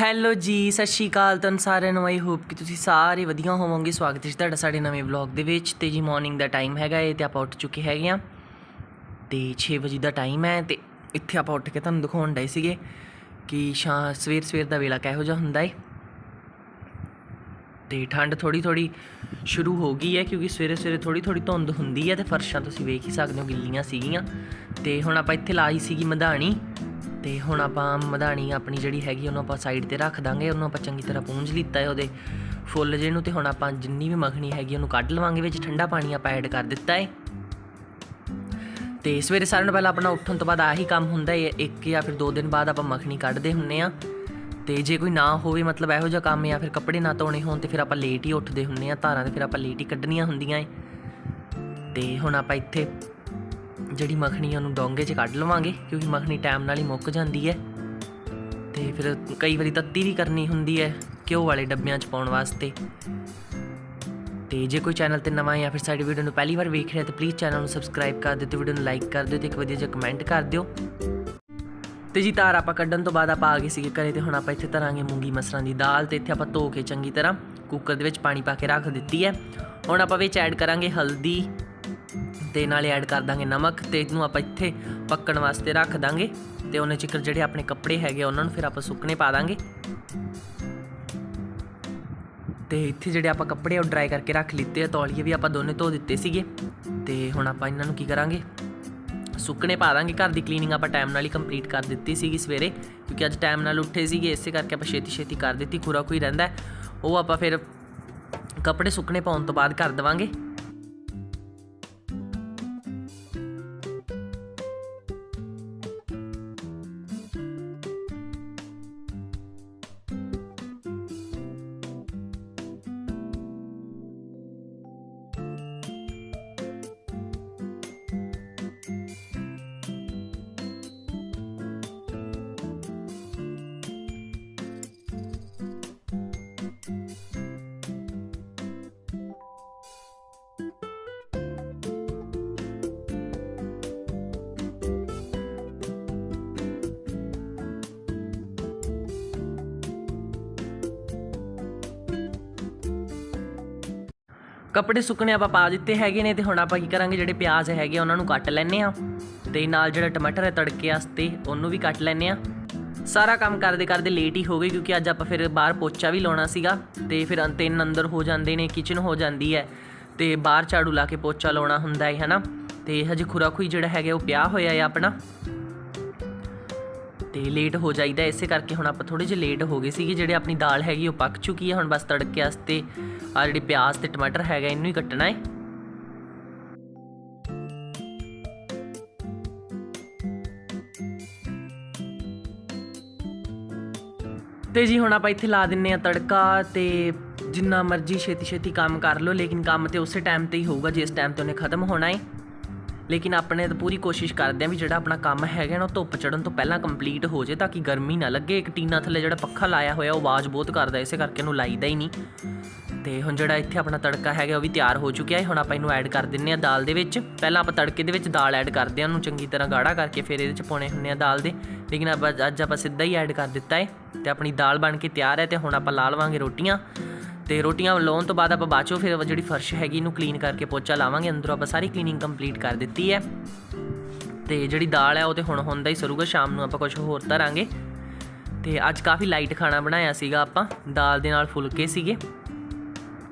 Hello ਜੀ, ਸਤਿ ਸ਼੍ਰੀ ਅਕਾਲ ਤੁਹਾਨੂੰ ਸਾਰਿਆਂ ਨੂੰ। ਆਈ ਹੋਪ ਕਿ ਤੁਸੀਂ ਸਾਰੇ ਵਧੀਆ ਹੋਵੋਗੇ। ਸਵਾਗਤ ਹੈ ਜੀ ਤੁਹਾਡਾ ਸਾਡੇ ਨਵੇਂ ਵਲੌਗ ਦੇ ਵਿੱਚ। ਤੇ ਜੀ ਮਾਰਨਿੰਗ ਦਾ ਟਾਈਮ ਹੈਗਾ ਏ ਤੇ ਆਪਾਂ ਉੱਠ ਚੁੱਕੇ ਹੈਗੇ ਆ ਤੇ 6 ਵਜੇ ਦਾ ਟਾਈਮ ਹੈ ਤੇ ਇੱਥੇ ਆਪਾਂ ਉੱਠ ਕੇ ਤੁਹਾਨੂੰ ਦਿਖਾਉਣ ਡਏ ਸੀਗੇ ਕਿ ਸ਼ਾ, ਸਵੇਰ ਸਵੇਰ ਦਾ ਵੇਲਾ ਕਿਹੋ ਜਿਹਾ ਹੁੰਦਾ ਏ। ਤੇ ਠੰਡ ਥੋੜੀ ਥੋੜੀ ਸ਼ੁਰੂ ਹੋ ਗਈ ਹੈ ਕਿਉਂਕਿ ਸਵੇਰੇ ਸਵੇਰੇ ਥੋੜੀ ਥੋੜੀ ਧੁੰਦ ਹੁੰਦੀ ਹੈ ਤੇ ਫਰਸ਼ਾਂ ਤੁਸੀਂ ਵੇਖ ਹੀ ਸਕਦੇ ਹੋ ਗਿੱਲੀਆਂ ਸੀਗੀਆਂ। ਤੇ ਹੁਣ ਆਪਾਂ ਇੱਥੇ ਲਾਈ ਸੀਗੀ ਮਧਾਣੀ। ਤੇ ਹੁਣ ਆਪਾਂ ਮਧਾਣੀ ਆਪਣੀ ਜਿਹੜੀ ਹੈਗੀ ਉਹਨੂੰ ਆਪਾਂ ਸਾਈਡ ਤੇ ਰੱਖ ਦਾਂਗੇ, ਉਹਨੂੰ ਆਪਾਂ ਚੰਗੀ ਤਰ੍ਹਾਂ ਪੂੰਝ ਲਿੱਤਾ ਹੈ ਉਹਦੇ। ਫੁੱਲ ਜਿਹੇ ਨੂੰ ਤੇ ਹੁਣ ਆਪਾਂ ਜਿੰਨੀ ਵੀ ਮੱਖਣੀ ਹੈਗੀ ਉਹਨੂੰ ਕੱਢ ਲਵਾਂਗੇ ਵਿੱਚ, ਠੰਡਾ ਪਾਣੀ ਆਪਾਂ ਐਡ ਕਰ ਦਿੱਤਾ ਹੈ। ਤੇ ਸਵੇਰੇ ਸਾਰਿਆਂ ਨੂੰ ਪਹਿਲਾਂ ਆਪਣਾ ਉੱਠਣ ਤੋਂ ਬਾਅਦ ਆਹੀ ਕੰਮ ਹੁੰਦਾ ਹੈ, ਇੱਕ ਜਾਂ ਫਿਰ ਦੋ ਦਿਨ ਬਾਅਦ ਆਪਾਂ ਮੱਖਣੀ ਕੱਢਦੇ ਹੁੰਨੇ ਆ। ਤੇ ਜੇ ਕੋਈ ਨਾ ਹੋਵੇ, ਮਤਲਬ ਇਹੋ ਜਿਹਾ ਕੰਮ ਜਾਂ ਫਿਰ ਕੱਪੜੇ ਨਾ ਧੋਣੇ ਹੋਣ, ਤੇ ਫਿਰ ਆਪਾਂ ਲੇਟ ਹੀ ਉੱਠਦੇ ਹੁੰਨੇ ਆ ਧਾਰਾਂ, ਤੇ ਫਿਰ ਆਪਾਂ ਲੇਟ ਹੀ ਕੱਢਣੀਆਂ ਹੁੰਦੀਆਂ ਏ ਤੇ ਹੁਣ ਆਪਾਂ ਇੱਥੇ ਜਿਹੜੀ ਮੱਖਣੀ ਆ ਉਹਨੂੰ ਡੋਂਗੇ 'ਚ ਕੱਢ ਲਵਾਂਗੇ, ਕਿਉਂਕਿ ਮੱਖਣੀ ਟਾਈਮ ਨਾਲ ਹੀ ਮੁੱਕ ਜਾਂਦੀ ਹੈ। ਤੇ ਫਿਰ ਕਈ ਵਾਰੀ ਤੱਤੀ ਵੀ ਕਰਨੀ ਹੁੰਦੀ ਹੈ ਘਿਓ ਵਾਲੇ ਡੱਬਿਆਂ 'ਚ ਪਾਉਣ ਵਾਸਤੇ। ਤੇ ਜੇ ਕੋਈ ਚੈਨਲ ਤੇ ਨਵਾਂ ਹੈ ਜਾਂ ਫਿਰ ਸਾਡੀ ਵੀਡੀਓ ਨੂੰ ਪਹਿਲੀ ਵਾਰ ਵੇਖ ਰਿਹਾ, ਤਾਂ ਪਲੀਜ਼ ਚੈਨਲ ਨੂੰ ਸਬਸਕ੍ਰਾਈਬ ਕਰ ਦਿਓ ਤੇ ਵੀਡੀਓ ਨੂੰ ਲਾਈਕ ਕਰ ਦਿਓ ਤੇ ਇੱਕ ਵਧੀਆ ਜਿਹਾ ਕਮੈਂਟ ਕਰ ਦਿਓ। ਤੇ ਜੀ ਤਾਰ ਆਪਾਂ ਕੱਢਣ ਤੋਂ ਬਾਅਦ ਆਪਾਂ ਆ ਗਏ ਸੀਗੇ ਘਰੇ ਤੇ ਹੁਣ ਆਪਾਂ ਇੱਥੇ ਧਰਾਂਗੇ ਮੂੰਗੀ ਮਸਰਾਂ ਦੀ ਦਾਲ ਤੇ ਇੱਥੇ ਆਪਾਂ ਧੋ ਕੇ ਚੰਗੀ ਤਰ੍ਹਾਂ ਕੁੱਕਰ ਦੇ ਵਿੱਚ ਪਾਣੀ ਪਾ ਕੇ ਰੱਖ ਦਿੱਤੀ ਹੈ। ਹੁਣ ਆਪਾਂ ਵਿੱਚ ਐਡ ਕਰਾਂਗੇ ਹਲਦੀ ਤੇ ਨਾਲੇ ਐਡ ਕਰ ਦਾਂਗੇ ਨਮਕ ਤੇ ਇਹਨੂੰ ਆਪਾਂ ਇੱਥੇ ਪੱਕਣ ਵਾਸਤੇ ਰੱਖ ਦਾਂਗੇ ਤੇ ਉਹਨੇ ਚਿਕਰ ਜਿਹੜੇ ਆਪਣੇ ਕੱਪੜੇ ਹੈਗੇ ਆ, ਉਹਨਾਂ ਨੂੰ ਫਿਰ ਆਪਾਂ ਸੁੱਕਣੇ ਪਾ ਦਾਂਗੇ। ਤੇ ਇੱਥੇ ਜਿਹੜੇ ਆਪਾਂ ਕੱਪੜੇ ਉਹ ਡਰਾਈ ਕਰਕੇ ਰੱਖ ਲਿੱਤੇ ਆ ਤੌਲੀਏ ਵੀ ਆਪਾਂ ਦੋਨੇ ਧੋ ਦਿੱਤੇ ਸੀਗੇ। ਤੇ ਹੁਣ ਆਪਾਂ ਇਹਨਾਂ ਨੂੰ ਕੀ ਕਰਾਂਗੇ? ਸੁੱਕਣੇ ਪਾ ਦਾਂਗੇ। ਘਰ ਦੀ ਕਲੀਨਿੰਗ ਆਪਾਂ ਟਾਈਮ ਨਾਲ ਹੀ ਕੰਪਲੀਟ ਕਰ ਦਿੱਤੀ ਸੀਗੀ ਸਵੇਰੇ ਕਿਉਂਕਿ ਅੱਜ ਟਾਈਮ ਨਾਲ ਉੱਠੇ ਸੀਗੇ ਇਸੇ ਕਰਕੇ ਆਪਾਂ ਛੇਤੀ ਛੇਤੀ ਕਰ ਦਿੱਤੀ ਖੁਰਾ ਕੋਈ ਰਹਿੰਦਾ। ਉਹ ਆਪਾਂ ਫਿਰ ਕੱਪੜੇ ਸੁੱਕਣੇ ਪਾਉਣ ਤੋਂ ਬਾਅਦ ਕਰ ਦੇਵਾਂਗੇ। ਕੱਪੜੇ ਸੁੱਕਣੇ ਆਪਾਂ ਪਾ ਦਿੱਤੇ ਹੈਗੇ ਨੇ ਤੇ ਹੁਣ ਆਪਾਂ ਕੀ ਕਰਾਂਗੇ ਜਿਹੜੇ ਪਿਆਜ਼ ਹੈਗੇ ਆ, ਉਹਨਾਂ ਨੂੰ ਕੱਟ ਲੈਣੇ ਆ ਤੇ ਨਾਲ ਜਿਹੜਾ ਟਮਾਟਰ ਹੈ ਤੜਕੇ ਵਾਸਤੇ ਉਹਨੂੰ ਵੀ ਕੱਟ ਲੈਣੇ ਆ ਸਾਰਾ ਕੰਮ ਕਰਦੇ ਕਰਦੇ ਲੇਟ ਹੀ ਹੋ ਗਏ ਕਿਉਂਕਿ ਅੱਜ ਆਪਾਂ ਫਿਰ ਬਾਹਰ ਪੋਚਾ ਵੀ ਲਾਉਣਾ ਸੀਗਾ ਤੇ ਫਿਰ ਤਿੰਨ ਅੰਦਰ ਹੋ ਜਾਂਦੇ ਨੇ ਕਿਚਨ ਹੋ ਜਾਂਦੀ ਹੈ। ਤੇ ਬਾਹਰ ਝਾੜੂ ਲਾ ਕੇ ਪੋਚਾ ਲਾਉਣਾ ਹੁੰਦਾ ਹੈ ਹਨਾ? ਤੇ ਹਜੇ ਖੁਰਾਖੁਈ ਜਿਹੜਾ ਹੈਗਾ ਉਹ ਪਿਆ ਹੋਇਆ ਹੈ ਆਪਣਾ। ਤੇ ਲੇਟ ਹੋ ਜਾਈਦਾ ਇਸੇ ਕਰਕੇ ਹੁਣ ਆਪਾਂ ਥੋੜੇ ਜਿਹਾ ਲੇਟ ਹੋ ਗਏ ਸੀਗੇ। ਜਿਹੜੇ ਆਪਣੀ ਦਾਲ ਹੈਗੀ ਉਹ ਪੱਕ ਚੁੱਕੀ ਹੈ। ਹੁਣ ਬਸ ਤੜਕੇ ਵਾਸਤੇ ਆ ਜਿਹੜੀ ਪਿਆਜ਼ ਤੇ ਟਮਾਟਰ ਹੈਗਾ, ਇਹਨੂੰ ਹੀ ਕੱਟਣਾ ਹੈ। ਤੇ ਜੀ ਹੁਣ ਆਪਾਂ ਇੱਥੇ ਲਾ ਦਿੰਨੇ ਆ ਤੜਕਾ ਤੇ ਜਿੰਨਾ ਮਰਜ਼ੀ ਛੇਤੀ ਛੇਤੀ ਕੰਮ ਕਰ ਲਓ। ਲੇਕਿਨ ਕੰਮ ਤੇ ਉਸੇ ਟਾਈਮ ਤੇ ਹੀ ਹੋਊਗਾ। ਜਿਸ ਟਾਈਮ ਤੇ ਉਹਨੇ ਖਤਮ ਹੋਣਾ ਹੈ। ਲੇਕਿਨ ਆਪਣੇ ਤਾਂ ਪੂਰੀ ਕੋਸ਼ਿਸ਼ ਕਰਦੇ ਆ ਵੀ ਜਿਹੜਾ ਆਪਣਾ ਕੰਮ ਹੈਗਾ ਨਾ ਉਹ ਧੁੱਪ ਚੜਨ ਤੋਂ ਪਹਿਲਾਂ ਕੰਪਲੀਟ ਹੋ ਜੇ ਤਾਂ ਕਿ ਗਰਮੀ ਨਾ ਲੱਗੇ। ਇੱਕ ਟੀਨਾ ਥੱਲੇ ਜਿਹੜਾ ਪੱਖਾ ਲਾਇਆ ਹੋਇਆ, ਉਹ ਆਵਾਜ਼ ਬਹੁਤ ਕਰਦਾ, ਇਸੇ ਕਰਕੇ ਉਹਨੂੰ ਲਾਈਦਾ ਹੀ ਨਹੀਂ। ਤੇ ਹੁਣ ਜਿਹੜਾ ਇੱਥੇ ਆਪਣਾ ਤੜਕਾ ਹੈਗਾ, ਉਹ ਵੀ ਤਿਆਰ ਹੋ ਚੁੱਕਿਆ ਹੈ। ਹੁਣ ਆਪਾਂ ਇਹਨੂੰ ਐਡ ਕਰ ਦਿੰਨੇ ਆ ਦਾਲ ਦੇ ਵਿੱਚ। ਪਹਿਲਾਂ ਆਪਾਂ ਤੜਕੇ ਦੇ ਵਿੱਚ ਦਾਲ ਐਡ ਕਰਦੇ ਆ ਉਹਨੂੰ ਚੰਗੀ ਤਰ੍ਹਾਂ ਗਾੜਾ ਕਰਕੇ ਫਿਰ ਇਹਦੇ ਚ ਪਾਉਣੇ ਹੁੰਨੇ ਆ ਦਾਲ ਦੇ। ਲੇਕਿਨ ਆਪਾਂ ਅੱਜ ਆਪਾਂ ਸਿੱਧਾ ਹੀ ਐਡ ਕਰ ਦਿੱਤਾ ਹੈ ਤੇ ਆਪਣੀ ਦਾਲ ਬਣ ਕੇ ਤਿਆਰ ਹੈ ਤੇ ਹੁਣ ਆਪਾਂ ਲਾ ਲਵਾਂਗੇ ਰੋਟੀਆਂ। ਤੇ ਰੋਟੀਆਂ ਲਾਉਣ ਤੋਂ ਬਾਅਦ ਆਪਾਂ ਬਾਅਦ ਫਿਰ ਜਿਹੜੀ ਫਰਸ਼ ਹੈਗੀ ਇਹਨੂੰ ਕਲੀਨ ਕਰਕੇ ਪੋਚਾ ਲਾਵਾਂਗੇ। ਅੰਦਰੋਂ ਆਪਾਂ ਸਾਰੀ ਕਲੀਨਿੰਗ ਕੰਪਲੀਟ ਕਰ ਦਿੱਤੀ ਹੈ। ਤੇ ਜਿਹੜੀ ਦਾਲ ਹੈ ਉਹ ਤੇ ਹੁਣ ਹੁੰਦਾ ਹੀ ਸਰੂਗਾ, ਸ਼ਾਮ ਨੂੰ ਆਪਾਂ ਕੁਝ ਹੋਰ ਧਰਾਂਗੇ। ਤੇ ਅੱਜ ਕਾਫੀ ਲਾਈਟ ਖਾਣਾ ਬਣਾਇਆ ਸੀਗਾ ਆਪਾਂ, ਦਾਲ ਦੇ ਨਾਲ ਫੁਲਕੇ ਸੀਗੇ।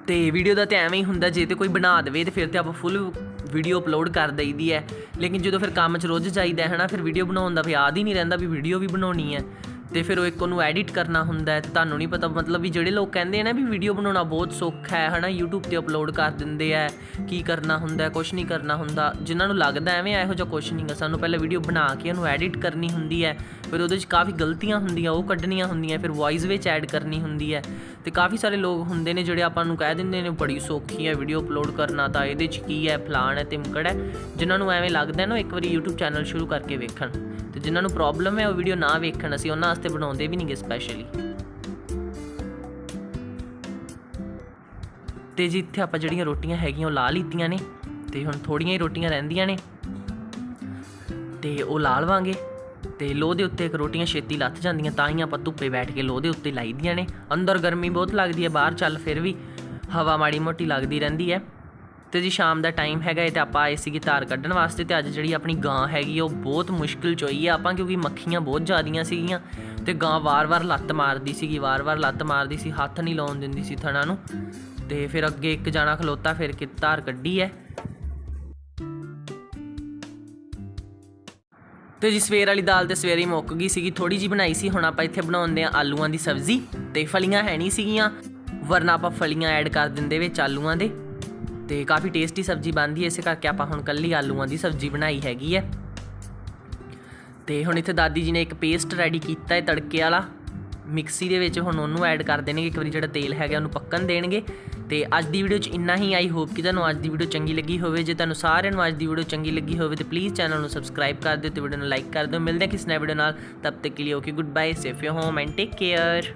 ਤੇ ਵੀਡੀਓ ਦਾ ਤੇ ਐਵੇਂ ਹੀ ਹੁੰਦਾ, ਜੇ ਤੇ ਕੋਈ ਬਣਾ ਦੇਵੇ ਤੇ ਫਿਰ ਤੇ ਆਪਾਂ ਫੁੱਲ ਵੀਡੀਓ ਅਪਲੋਡ ਕਰ ਦਈਦੀ ਹੈ। ਲੇਕਿਨ ਜਦੋਂ ਫਿਰ ਕੰਮ 'ਚ ਰੁੱਝ ਜਾਈਦਾ ਹੈ ਨਾ, ਫਿਰ ਵੀਡੀਓ ਬਣਾਉਣ ਦਾ ਫਿਰ ਯਾਦ ਹੀ ਨਹੀਂ ਰਹਿੰਦਾ ਵੀ ਵੀਡੀਓ ਵੀ ਬਣਾਉਣੀ ਹੈ। ਤੇ ਫਿਰ ਉਹ ਇੱਕ ਉਹਨੂੰ ਐਡਿਟ ਕਰਨਾ ਹੁੰਦਾ ਹੈ ਤੁਹਾਨੂੰ ਨਹੀਂ ਪਤਾ, ਮਤਲਬ ਵੀ ਜਿਹੜੇ ਲੋਕ ਕਹਿੰਦੇ ਆ ਨਾ ਵੀ ਵੀਡੀਓ ਬਣਾਉਣਾ ਬਹੁਤ ਸੌਖਾ ਹੈ, ਹਨਾ, YouTube ਤੇ ਅਪਲੋਡ ਕਰ ਦਿੰਦੇ ਆ, ਕੀ ਕਰਨਾ ਹੁੰਦਾ ਕੁਝ ਨਹੀਂ ਕਰਨਾ ਹੁੰਦਾ, ਜਿਨ੍ਹਾਂ ਨੂੰ ਲੱਗਦਾ ਐਵੇਂ ਇਹੋ ਜਿਹਾ ਕੁਝ ਨਹੀਂਗਾ ਸਾਨੂੰ ਪਹਿਲਾਂ ਵੀਡੀਓ ਬਣਾ ਕੇ ਉਹਨੂੰ ਐਡਿਟ ਕਰਨੀ ਹੁੰਦੀ ਹੈ, ਫਿਰ ਉਹਦੇ ਵਿੱਚ ਕਾਫੀ ਗਲਤੀਆਂ ਹੁੰਦੀਆਂ, ਉਹ ਕੱਢਣੀਆਂ ਹੁੰਦੀਆਂ, ਫਿਰ ਵੌਇਸ ਵਿੱਚ ਐਡ ਕਰਨੀ ਹੁੰਦੀ ਹੈ। ਤੇ ਕਾਫੀ ਸਾਰੇ ਲੋਕ ਹੁੰਦੇ ਨੇ ਜਿਹੜੇ ਆਪਾਂ ਨੂੰ ਕਹਿ ਦਿੰਦੇ ਨੇ, ਬੜੀ ਸੌਖੀ ਹੈ ਵੀਡੀਓ ਅਪਲੋਡ ਕਰਨਾ ਤਾਂ ਇਹਦੇ 'ਚ ਕੀ ਹੈ, ਫਲਾਣ ਹੈ, ਤਿਮਕੜ ਹੈ? ਜਿਨ੍ਹਾਂ ਨੂੰ ਐਵੇਂ ਲੱਗਦਾ ਨਾ ਇੱਕ ਵਾਰੀ YouTube ਚੈਨਲ ਸ਼ੁਰੂ ਕਰਕੇ ਵੇਖਣ। ਤੇ ਜਿਨ੍ਹਾਂ ਨੂੰ ਪ੍ਰੋਬਲਮ ਹੈ, ਉਹ ਵੀਡੀਓ ਨਾ ਵੇਖਣ, ਅਸੀਂ ਉਹਨਾਂ ਵਾਸਤੇ ਬਣਾਉਂਦੇ ਵੀ ਨਹੀਂਗੇ ਸਪੈਸ਼ਲੀ ਤੇ ਜੀ ਇੱਥੇ ਆਪਾਂ ਜਿਹੜੀਆਂ ਰੋਟੀਆਂ ਹੈਗੀਆਂ, ਉਹ ਲਾ ਲਿੱਤੀਆਂ ਨੇ। ਤੇ ਹੁਣ ਥੋੜੀਆਂ ਹੀ ਰੋਟੀਆਂ ਰਹਿੰਦੀਆਂ ਨੇ। ਤੇ ਉਹ ਲਾ ਲਵਾਂਗੇ। ਤੇ ਲੋਹ ਦੇ ਉੱਤੇ ਇੱਕ ਰੋਟੀਆਂ ਛੇਤੀ ਲੱਥ ਜਾਂਦੀਆਂ ਤਾਂ ਹੀ ਆਪਾਂ ਧੁੱਪੇ ਬੈਠ ਕੇ ਲੋਹ ਦੇ ਉੱਤੇ ਲਾਈਦੀਆਂ ਨੇ। ਅੰਦਰ ਗਰਮੀ ਬਹੁਤ ਲੱਗਦੀ ਹੈ ਬਾਹਰ ਚੱਲ ਫਿਰ ਵੀ ਹਵਾ ਮਾੜੀ ਮੋਟੀ ਲੱਗਦੀ ਰਹਿੰਦੀ ਹੈ। ਤੇ ਜੀ ਸ਼ਾਮ ਦਾ ਟਾਈਮ ਹੈਗਾ ਇਹ ਤੇ ਆਪਾਂ ਆਏ ਸੀਗੇ ਧਾਰ ਕੱਢਣ ਵਾਸਤੇ ਤੇ ਅੱਜ ਜਿਹੜੀ ਆਪਣੀ ਗਾਂ ਹੈਗੀ ਆ, ਉਹ ਬਹੁਤ ਮੁਸ਼ਕਿਲ ਚ ਹੋਈ ਆ ਆਪਾਂ ਕਿਉਂਕਿ ਮੱਖੀਆਂ ਬਹੁਤ ਜ਼ਿਆਦੀਆਂ ਸੀਗੀਆਂ ਤੇ ਗਾਂ ਵਾਰ-ਵਾਰ ਲੱਤ ਮਾਰਦੀ ਸੀਗੀ ਵਾਰ-ਵਾਰ ਲੱਤ ਮਾਰਦੀ ਸੀ ਹੱਥ ਨਹੀਂ ਲਾਉਣ ਦਿੰਦੀ ਸੀ ਥਣਾ ਨੂੰ। ਤੇ ਫਿਰ ਅੱਗੇ ਇੱਕ ਜਾਣਾ ਖਲੋਤਾ ਫਿਰ ਕਿ ਧਾਰ ਕੱਢੀ ਹੈ। ਤੇ ਜੀ ਸਵੇਰ ਵਾਲੀ ਦਾਲ ਤੇ ਸਵੇਰੇ ਹੀ ਮੁੱਕ ਗਈ ਸੀਗੀ ਥੋੜੀ ਜੀ ਬਣਾਈ ਸੀ, ਹੁਣ ਆਪਾਂ ਇੱਥੇ ਬਣਾਉਂਦੇ ਆ ਆਲੂਆਂ ਦੀ ਸਬਜ਼ੀ ਤੇ ਫਲੀਆਂ ਹੈ ਨਹੀਂ ਸੀਗੀਆਂ, ਵਰਨਾ ਆਪਾਂ ਫਲੀਆਂ ਐਡ ਕਰ ਦਿੰਦੇ ਵਿੱਚ ਆਲੂਆਂ ਦੇ ਤੇ ਕਾਫੀ ਟੇਸਟੀ ਸਬਜ਼ੀ ਬਣਦੀ ਹੈ, ਇਸੇ ਕਰਕੇ ਆਪਾਂ ਹੁਣ ਕੱਲੀ ਆਲੂਆਂ ਦੀ ਸਬਜ਼ੀ ਬਣਾਈ ਹੈਗੀ ਹੈ। ਤੇ ਹੁਣ ਇੱਥੇ ਦਾਦੀ ਜੀ ਨੇ ਇੱਕ ਪੇਸਟ ਰੈਡੀ ਕੀਤਾ ਹੈ ਤੜਕੇ ਵਾਲਾ, ਮਿਕਸੀ ਦੇ ਵਿੱਚ ਹੁਣ ਉਹਨੂੰ ਐਡ ਕਰ ਦੇਣਗੇ, ਇੱਕ ਵਾਰੀ ਜਿਹੜਾ ਤੇਲ ਹੈਗਾ ਉਹਨੂੰ ਪੱਕਣ ਦੇਣਗੇ। ਤੇ ਅੱਜ ਦੀ ਵੀਡੀਓ 'ਚ ਇੰਨਾ ਹੀ। ਆਈ ਹੋਪ ਕਿ ਤੁਹਾਨੂੰ ਅੱਜ ਦੀ ਵੀਡੀਓ ਚੰਗੀ ਲੱਗੀ ਹੋਵੇ। ਜੇ ਤੁਹਾਨੂੰ ਸਾਰਿਆਂ ਨੂੰ ਅੱਜ ਦੀ ਵੀਡੀਓ ਚੰਗੀ ਲੱਗੀ ਹੋਵੇ ਤੇ ਪਲੀਜ਼ ਚੈਨਲ ਨੂੰ ਸਬਸਕ੍ਰਾਈਬ ਕਰ ਦਿਓ ਤੇ ਵੀਡੀਓ ਨੂੰ ਲਾਈਕ ਕਰ ਦਿਓ। ਮਿਲਦੇ ਹਾਂ ਕਿਸੇ ਨਵੇਂ ਵੀਡੀਓ ਨਾਲ। ਤਬ ਤੱਕ ਲਈ okay good bye safe you home and take care